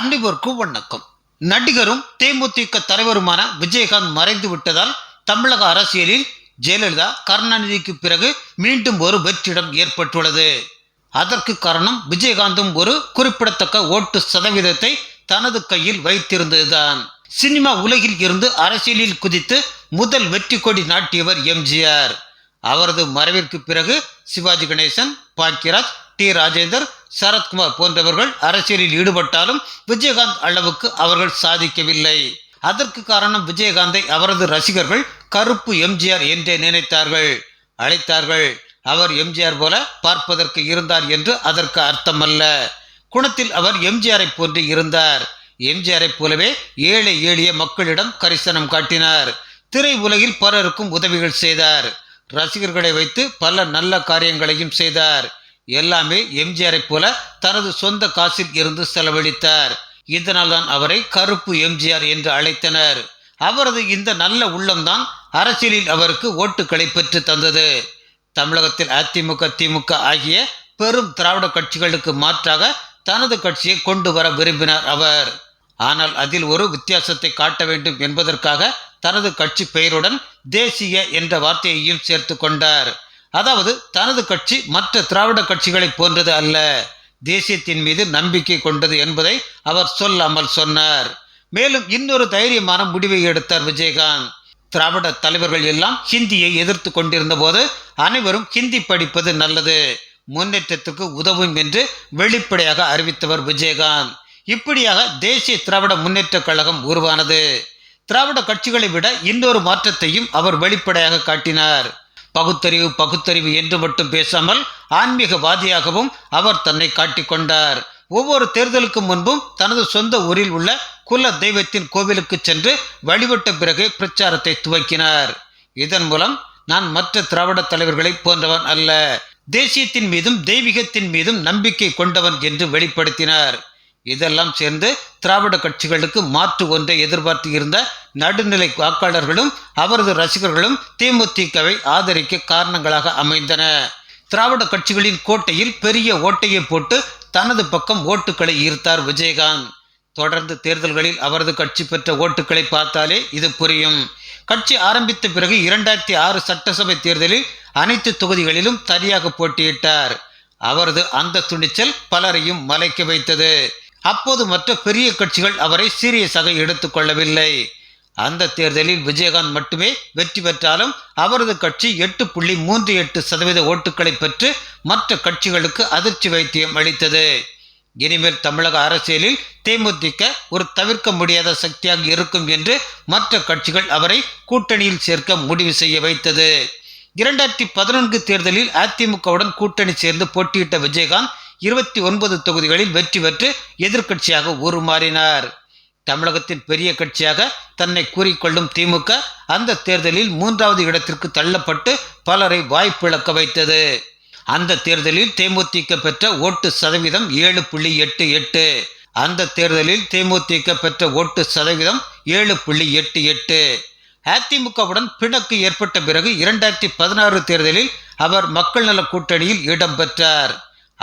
அனைவருக்கும் வணக்கம் நடிகரும் தேமுதிக தலைவருமான விஜயகாந்த் மறைந்து விட்டதால் தமிழக அரசியலில் ஜெயலலிதா கருணாநிதிக்கு பிறகு மீண்டும் ஒரு வெற்றிடம் ஏற்பட்டுள்ளது. அதற்கு காரணம் விஜயகாந்தும் ஒரு குறிப்பிடத்தக்க ஓட்டு சதவீதத்தை தனது கையில் வைத்திருந்ததுதான். சினிமா உலகில் இருந்து அரசியலில் குதித்து முதல் வெற்றி கொடி நாட்டியவர் எம்ஜிஆர். அவரது மறைவிற்கு பிறகு சிவாஜி கணேசன் பாக்கியராஜ் டி ராஜேந்தர் சரத்குமார் போன்றவர்கள் அரசியலில் ஈடுபட்டாலும் விஜயகாந்த் அளவுக்கு அவர்கள் சாதிக்கவில்லை. அதற்கு காரணம் விஜயகாந்தை அவரது ரசிகர்கள் கருப்பு எம்ஜிஆர் என்றே நினைத்தார்கள். அழைத்தார்கள். அவர் எம்ஜிஆர் போல பார்ப்பதற்கு இருந்தார் என்று அதற்கு அர்த்தமல்ல. குணத்தில் அவர் எம்ஜிஆரை போன்று இருந்தார். எம்ஜிஆரை போலவே ஏழை எளிய மக்களிடம் கரிசனம் காட்டினார். திரை உலகில் பலருக்கும் உதவிகள் செய்தார். ரசிகர்களை வைத்து பல நல்ல காரியங்களையும் செய்தார். எல்லாமே எம்ஜிஆரை போல தனது சொந்த காசில் இருந்து செலவழித்தார். இதனால் தான் அவரை கருப்பு எம்ஜிஆர் என்று அழைத்தனர். அவரது இந்த நல்ல உள்ளம்தான் அரசியலில் அவருக்கு ஓட்டுகளை பெற்று தந்தது. தமிழகத்தில் அதிமுக திமுக ஆகிய பெரும் திராவிட கட்சிகளுக்கு மாற்றாக தனது கட்சியை கொண்டு வர விரும்பினார் அவர். ஆனால் அதில் ஒரு வித்தியாசத்தை காட்ட வேண்டும் என்பதற்காக தனது கட்சி பெயருடன் தேசிய என்ற வார்த்தையையும் சேர்த்து கொண்டார். அதாவது தனது கட்சி மற்ற திராவிட கட்சிகளைப் போன்றது அல்ல. தேசியத்தின் மீது நம்பிக்கை கொண்டது என்பதை அவர் சொல்லாமல் சொன்னார். மேலும் இன்னொரு தைரியமான முடிவை எடுத்தார் விஜயகாந்த். திராவிட தலைவர்கள் எல்லாம் ஹிந்தியை எதிர்த்து கொண்டிருந்த போது அனைவரும் ஹிந்தி படிப்பது நல்லது முன்னேற்றத்துக்கு உதவும் என்று வெளிப்படையாக அறிவித்தவர் விஜயகாந்த். இப்படியாக தேசிய திராவிட முன்னேற்றக் கழகம் உருவானது. திராவிட கட்சிகளை விட இன்னொரு மாற்றத்தையும் அவர் வெளிப்படையாக காட்டினார். பகுத்தறிவு பகுத்தறிவு என்று மட்டும் பேசாமல் ஆன்மீகவாதியாகவும் அவர் தன்னை காட்டிக்கொண்டார். ஒவ்வொரு தேர்தலுக்கு முன்பும் தனது சொந்த ஊரில் உள்ள குல தெய்வத்தின் கோவிலுக்கு சென்று வழிபட்ட பிறகு பிரச்சாரத்தை துவக்கினார். இதன் மூலம் நான் மற்ற திராவிட தலைவர்களை போன்றவன் அல்ல. தேசியத்தின் மீதும் தெய்வீகத்தின் மீதும் நம்பிக்கை கொண்டவன் என்று வெளிப்படுத்தினார். இதெல்லாம் சேர்ந்து திராவிட கட்சிகளுக்கு மாற்று ஒன்றை எதிர்பார்த்து இருந்த நடுநிலை வாக்காளர்களும் அவரது ரசிகர்களும் தேமுதிகவை ஆதரிக்க காரணங்களாக அமைந்தன. திராவிட கட்சிகளின் கோட்டையில் பெரிய ஓட்டையை போட்டு தனது பக்கம் ஓட்டுகளை ஈர்த்தார் விஜயகாந்த். தொடர்ந்து தேர்தல்களில் அவரது கட்சி பெற்ற ஓட்டுகளை பார்த்தாலே இது புரியும். கட்சி ஆரம்பித்த பிறகு இரண்டாயிரத்தி ஆறு சட்டசபை தேர்தலில் அனைத்து தொகுதிகளிலும் தனியாக போட்டியிட்டார். அவரது அந்த துணிச்சல் பலரையும் மலைக்க வைத்தது. அப்போது மற்ற பெரிய கட்சிகள் அவரை சீரியஸாக எடுத்துக்கொள்ளவில்லை. அந்த தேர்தலில் விஜயகாந்த் மட்டுமே வெற்றி பெற்றாலும் அவரது கட்சி எட்டு புள்ளி மூன்று எட்டு சதவீத ஓட்டுகளை பெற்று மற்ற கட்சிகளுக்கு அதிர்ச்சி வைத்தியம் அளித்தது. இனிமேல் தமிழக அரசியலில் தேமுதிக ஒரு தவிர்க்க முடியாத சக்தியாக இருக்கும் என்று மற்ற கட்சிகள் அவரை கூட்டணியில் சேர்க்க முடிவு செய்ய வைத்தது. இரண்டாயிரத்தி பதினான்கு தேர்தலில் அதிமுகவுடன் கூட்டணி சேர்ந்து போட்டியிட்ட விஜயகாந்த் இருபத்தி ஒன்பது தொகுதிகளில் வெற்றி பெற்று எதிர்க்கட்சியாக உருமாறினார். தமிழகத்தின் பெரிய கட்சியாக தன்னை கூறிக்கொள்ளும் திமுக அந்த தேர்தலில் மூன்றாவது இடத்திற்கு தள்ளப்பட்டு பலரை வாய்ப்பிழக்க வைத்தது. அந்த தேர்தலில் தேமுதிக பெற்ற ஓட்டு சதவீதம் ஏழு புள்ளி எட்டு எட்டு. அந்த தேர்தலில் தேமுதிக பெற்ற ஓட்டு சதவீதம் ஏழு புள்ளி எட்டு எட்டு. அதிமுகவுடன் பிணக்கு ஏற்பட்ட பிறகு இரண்டாயிரத்தி பதினாறு தேர்தலில் அவர் மக்கள் நல கூட்டணியில் இடம்பெற்றார்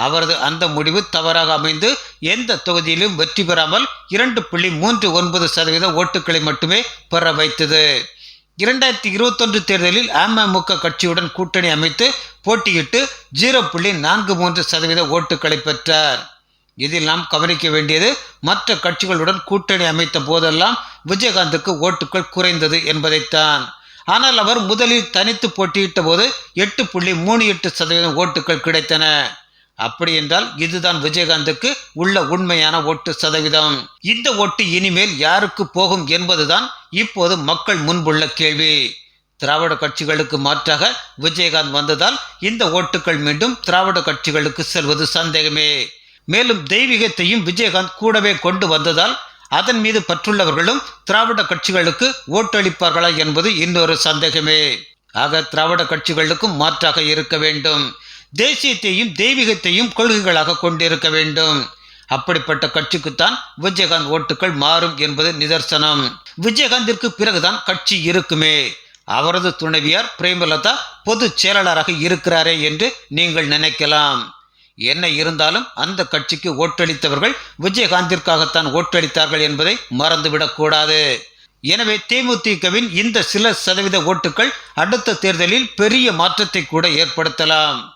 அவரது அந்த முடிவு தவறாக அமைந்து எந்த தொகுதியிலும் வெற்றி பெறாமல் இரண்டு புள்ளி மூன்று ஒன்பது சதவீத ஓட்டுகளை மட்டுமே பெற வைத்தது. இரண்டாயிரத்தி இருபத்தொன்று தேர்தலில் அமமுக கட்சியுடன் கூட்டணி அமைத்து போட்டியிட்டு ஜீரோ புள்ளி நான்கு மூன்று சதவீத ஓட்டுகளை பெற்றார். இதில் நாம் கவனிக்க வேண்டியது மற்ற கட்சிகளுடன் கூட்டணி அமைத்த போதெல்லாம் விஜயகாந்துக்கு ஓட்டுக்கள் குறைந்தது என்பதைத்தான். ஆனால் அவர் முதலில் தனித்து போட்டியிட்ட போது எட்டு புள்ளி மூணு எட்டு சதவீதம் ஓட்டுக்கள் கிடைத்தன. அப்படி என்றால் இதுதான் விஜயகாந்துக்கு உள்ள உண்மையான ஓட்டு சதவீதம். இந்த ஓட்டு இனிமேல் யாருக்கு போகும் என்பதுதான் இப்போது மக்கள் முன்புள்ள கேள்வி. திராவிட கட்சிகளுக்கு மாற்றாக விஜயகாந்த் வந்ததால் இந்த ஓட்டுக்கள் மீண்டும் திராவிட கட்சிகளுக்கு செல்வது சந்தேகமே. மேலும் தெய்வீகத்தையும் விஜயகாந்த் கூடவே கொண்டு வந்ததால் அதன் மீது பற்றுள்ளவர்களும் திராவிட கட்சிகளுக்கு ஓட்டளிப்பார்களா என்பது இன்னொரு சந்தேகமே. ஆக திராவிட கட்சிகளுக்கும் மாற்றாக இருக்க வேண்டும். தேசியத்தையும் தெய்வீகத்தையும் கொள்கைகளாக கொண்டிருக்க வேண்டும். அப்படிப்பட்ட கட்சிக்குத்தான் விஜயகாந்த் ஓட்டுகள் மாறும் என்பது நிதர்சனம். விஜயகாந்திற்கு பிறகுதான் கட்சி இருக்குமே. அவரது துணைவியார் பிரேமலதா பொதுச் செயலாளராக இருக்கிறாரே என்று நீங்கள் நினைக்கலாம். என்ன இருந்தாலும் அந்த கட்சிக்கு ஓட்டளித்தவர்கள் விஜயகாந்திற்காகத்தான் ஓட்டளித்தார்கள் என்பதை மறந்துவிடக்கூடாது எனவே தேமுதிகவின் இந்த சில சதவீத ஓட்டுகள் அடுத்த தேர்தலில் பெரிய மாற்றத்தை கூட ஏற்படுத்தலாம்.